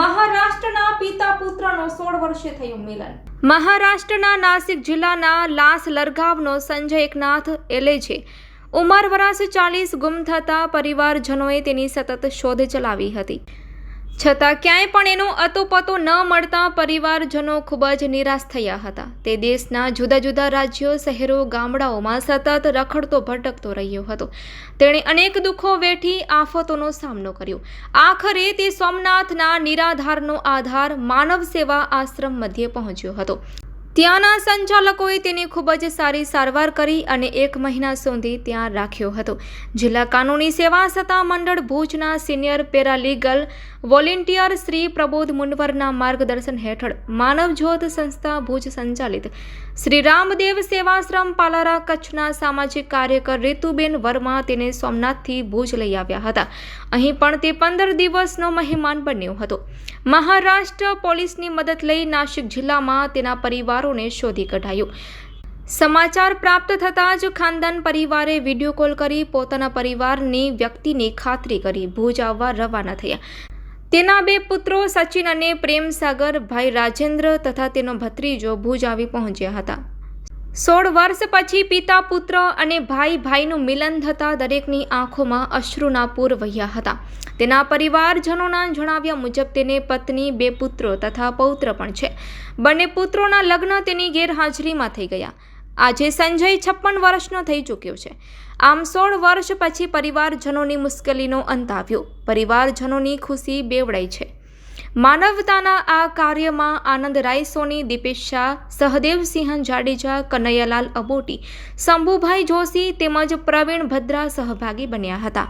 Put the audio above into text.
મહારાષ્ટ્રના પિતા પુત્રનો સોળ વર્ષે થયું મિલન. મહારાષ્ટ્રના નાસિક જિલ્લાના લાસ લરગાવનો સંજય એકનાથ એલેજે ઉંમર વરાસ ચાલીસ, ગુમ થતા પરિવારજનોએ તેની સતત શોધ ચલાવી હતી. છતાં ક્યાંય પણ એનો અતોપતો ન મળતા પરિવારજનો ખૂબ જ નિરાશ થયા હતા. તે દેશના જુદા જુદા રાજ્યો, શહેરો, ગામડાઓમાં સતત રખડતો ભટકતો રહ્યો હતો. તેણે અનેક દુઃખો વેઠી આફતોનો સામનો કર્યો. આખરે તે સોમનાથના નિરાધારનો આધાર માનવ સેવા આશ્રમ મધ્યે પહોંચ્યો હતો. ત્યાંના સંચાલકોએ તેને ખૂબ જ સારી સારવાર કરી અને એક મહિના સુધી ત્યાં રાખ્યો હતો. જિલ્લા કાનૂની સેવા સત્તા મંડળ ભુજના senior paralegal volunteer Shri Prabodh મુંડવરના માર્ગદર્શન હેઠળ માનવજ્યોત સંસ્થા ભુજ સંચાલિત શ્રી રામદેવ સેવાશ્રમ પાલારા કચ્છના સામાજિક કાર્યકર રીતુબેન વર્મા તેને સોમનાથથી ભુજ લઈ આવ્યા હતા. અહીં પણ તે પંદર દિવસનો મહેમાન બન્યો હતો. મહારાષ્ટ્ર પોલીસની મદદ લઈ નાસિક જિલ્લામાં તેના પરિવારોને શોધી કઢાયો. સમાચાર પ્રાપ્ત થતાં જ ખાનદાન પરિવારે વીડિયો કોલ કરી પોતાના પરિવારની વ્યક્તિની ખાતરી કરી ભુજ આવવા રવાના થયા. તેના બે પુત્રો સચિન અને પ્રેમસાગર, ભાઈ રાજેન્દ્ર તથા તેનો ભત્રીજો ભુજ આવી પહોંચ્યા હતા. સોળ વર્ષ પછી પિતા, પુત્ર અને ભાઈ, ભાઈનું મિલન થતાં દરેકની આંખોમાં અશ્રુના પૂર વહ્યા હતા. તેના પરિવારજનોના જણાવ્યા મુજબ તેને પત્ની, બે પુત્રો તથા પૌત્ર પણ છે. બંને પુત્રોના લગ્ન તેની ગેરહાજરીમાં થઈ ગયા. આજે સંજય છપ્પન વર્ષનો થઈ ચૂક્યો છે. આમ સોળ વર્ષ પછી પરિવારજનોની મુશ્કેલીનો અંત આવ્યો. પરિવારજનોની ખુશી બેવડાઈ છે. માનવતાના આ કાર્યમાં આનંદ રાય, સોની, દીપેશ શાહ સહદેવસિંહ જાડેજા, કનૈયાલાલ અબોટી, શંભુભાઈ જોશી તેમજ પ્રવીણ ભદ્રા સહભાગી બન્યા હતા.